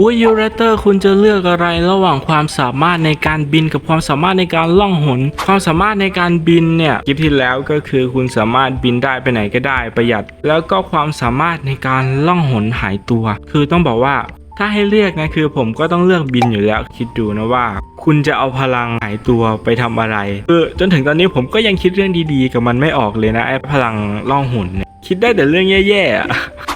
อุ้ยยูเรเตอร์คุณจะเลือกอะไรระหว่างความสามารถในการบินกับความสามารถในการล่องหน ความสามารถในการบินเนี่ยคลิปที่แล้วก็คือคุณสามารถบินได้ไปไหนก็ได้ประหยัด แล้วก็ความสามารถในการล่องหนหายตัว คือต้องบอกว่าถ้าให้เลือกนะคือผมก็ต้องเลือกบินอยู่แล้วคิดดูนะว่า คุณจะเอาพลังหายตัวไปทำอะไรคือจนถึงตอนนี้ผมก็ยังคิดเรื่องดีๆ กับมันไม่ออกเลยนะไอ้พลังล่องหุ่นเนี่ยคิดได้แต่เรื่องแย่ๆอะ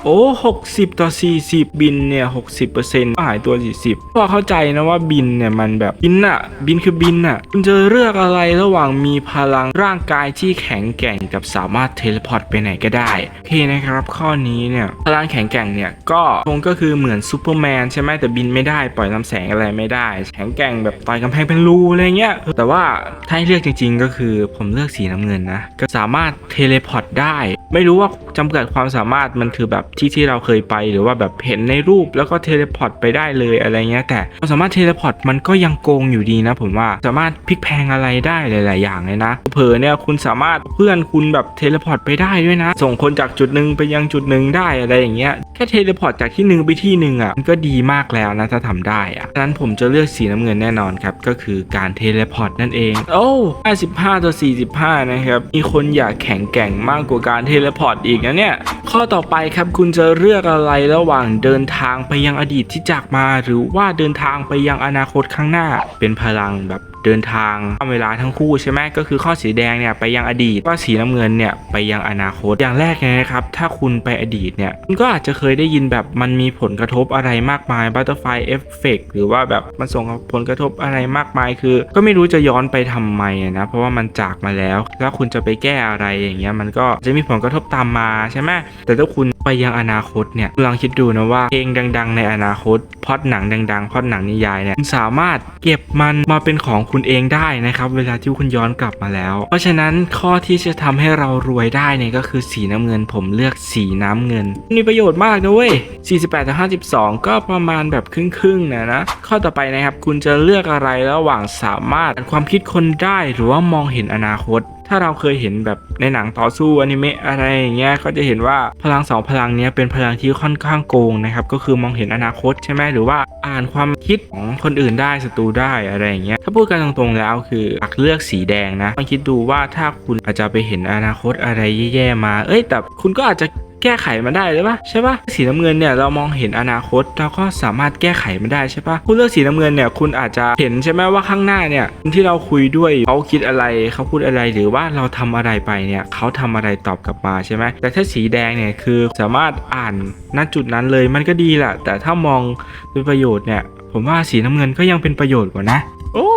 โอ้60ต่อ40บินเนี่ย60%ก็หายตัว40พอเข้าใจนะว่าบินเนี่ยมันแบบบินอะบินคือบินอะคุณจะเลือกอะไรระหว่างมีพลังร่างกายที่แข็งแกร่งกับสามารถเทเลพอร์ตไปไหนก็ได้โอเคนะครับข้อนี้เนี่ยพลังแข็งแกร่งเนี่ยก็คงก็คือเหมือนซูเปอร์แมนใช่ไหมแต่บินไม่ได้ปล่อยลำแสงอะไรไม่ได้ แข็งแกร่งแบบต่อยกำแพงเป็นรูอะไรเงี้ย แต่ว่าถ้าให้เลือกจริงๆก็คือผมเลือกสีน้ำเงินนะ ก็สามารถเทเลพอร์ตได้ ไม่รู้ว่าจำกัดความสามารถมันคือแบบที่ที่เราเคยไป หรือว่าแบบเห็นในรูปแล้วก็เทเลพอร์ตไปได้เลยอะไรเงี้ยแต่ความสามารถเทเลพอร์ตมันก็ยังโกงอยู่ดีนะ ผมว่าสามารถพลิกแพงอะไรได้หลาย ๆ อย่างเลยนะเผลอเนี่ยคุณสามารถเพื่อนคุณแบบเทเลพอร์ตไปได้ด้วยนะ ส่งคนจากจุดหนึ่งไปยังจุดหนึ่งได้อะไรอย่างเงี้ยแค่เทเลพอร์ตจากที่หนึ่งไปที่หนึ่งอะมันก็ดีมากแล้วนะถ้าทำได้อะฉะนั้นผมจะเลือกสีน้ำเงินแน่นอนครับก็คือการเทเลพอร์ตนั่นเองโอ้55ต่อ45นะครับมีคนอยากแข่งแกร่งมากกว่าการเทเลพอร์ตอีกนะเนี่ย ข้อต่อไปครับคุณจะเลือกอะไรระหว่างเดินทางไปยังอดีตที่จากมา หรือว่าเดินทางไปยังอนาคตข้างหน้า เป็นพลังแบบ เดินทางข้ามเวลาทั้งคู่ใช่ไหมก็คือข้อสีแดงเนี่ยไปยังอดีตก็สีน้ำเงินเนี่ยไปยังอนาคตอย่างแรกนะครับถ้าคุณไปอดีตเนี่ยคุณก็อาจจะเคยได้ยินแบบมันมีผลกระทบอะไรมากมาย butterfly effect หรือว่าแบบมันส่งผลกระทบอะไรมากมายคือ ก็ไม่รู้จะย้อนไปทำไมนะเพราะว่ามันจากมาแล้ว แล้วคุณจะไปแก้อะไรอย่างเงี้ยมันก็จะมีผลกระทบตามมาใช่ไหมแต่ถ้าคุณไปยังอนาคตเนี่ยลองคิดดูนะว่าเพลงดัง ๆ ในอนาคตพอดหนังดังๆพอดหนังนิยายเนี่ยคุณสามารถเก็บมันมาเป็นของคุณเองได้นะครับ เวลาที่คุณย้อนกลับมาแล้ว เพราะฉะนั้นข้อที่จะทำให้เรารวยได้เนี่ยก็คือสีน้ำเงินผมเลือกสีน้ำเงิน มีประโยชน์มากนะเว้ย 48ต่อ52 ก็ประมาณแบบครึ่งๆนะนะ ข้อต่อไปนะครับ คุณจะเลือกอะไรระหว่างสามารถอ่านความคิดคนได้หรือว่ามองเห็นอนาคต ถ้าเราเคยเห็นแบบในหนังต่อสู้อนิเมะอะไรอย่างเงี้ยก็จะเห็นว่าพลังสองพลังนี้เป็นพลังที่ค่อนข้างโกงนะครับก็คือมองเห็นอนาคตใช่ไหมหรือว่าอ่านความคิดของคนอื่นได้ศัตรูได้อะไรอย่างเงี้ยถ้าพูดกันตรงๆแล้วคืออยากเลือกสีแดงนะลองคิดดูว่าถ้าคุณอาจจะไปเห็นอนาคตอะไรแย่ๆมา เอ้ยแต่คุณก็อาจจะ แก้ไขมันได้เลยปะใช่ปะสีน้ำเงินเนี่ยเรามองเห็นอนาคตเราก็สามารถแก้ไขมันได้ใช่ปะคุณเลือกสีน้ำเงินเนี่ยคุณอาจจะเห็นใช่ไหมว่าข้างหน้าเนี่ยคนที่เราคุยด้วยเขาคิดอะไรเขาพูดอะไรหรือว่าเราทำอะไรไปเนี่ยเขาทำอะไรตอบกลับมาใช่ไหมแต่ถ้าสีแดงเนี่ยคือสามารถอ่านณจุดนั้นเลยมันก็ดีแหละแต่ถ้ามองเป็นประโยชน์เนี่ยผมว่าสีน้ำเงินก็ยังเป็นประโยชน์กว่านะโอ้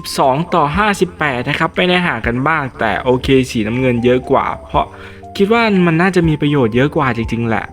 42 ต่อ 58 นะครับไปในห่างกันบ้าง แต่โอเค สีน้ำเงินเยอะกว่า เพราะ คิดว่ามันน่าจะมีประโยชน์เยอะกว่าจริงๆแหละ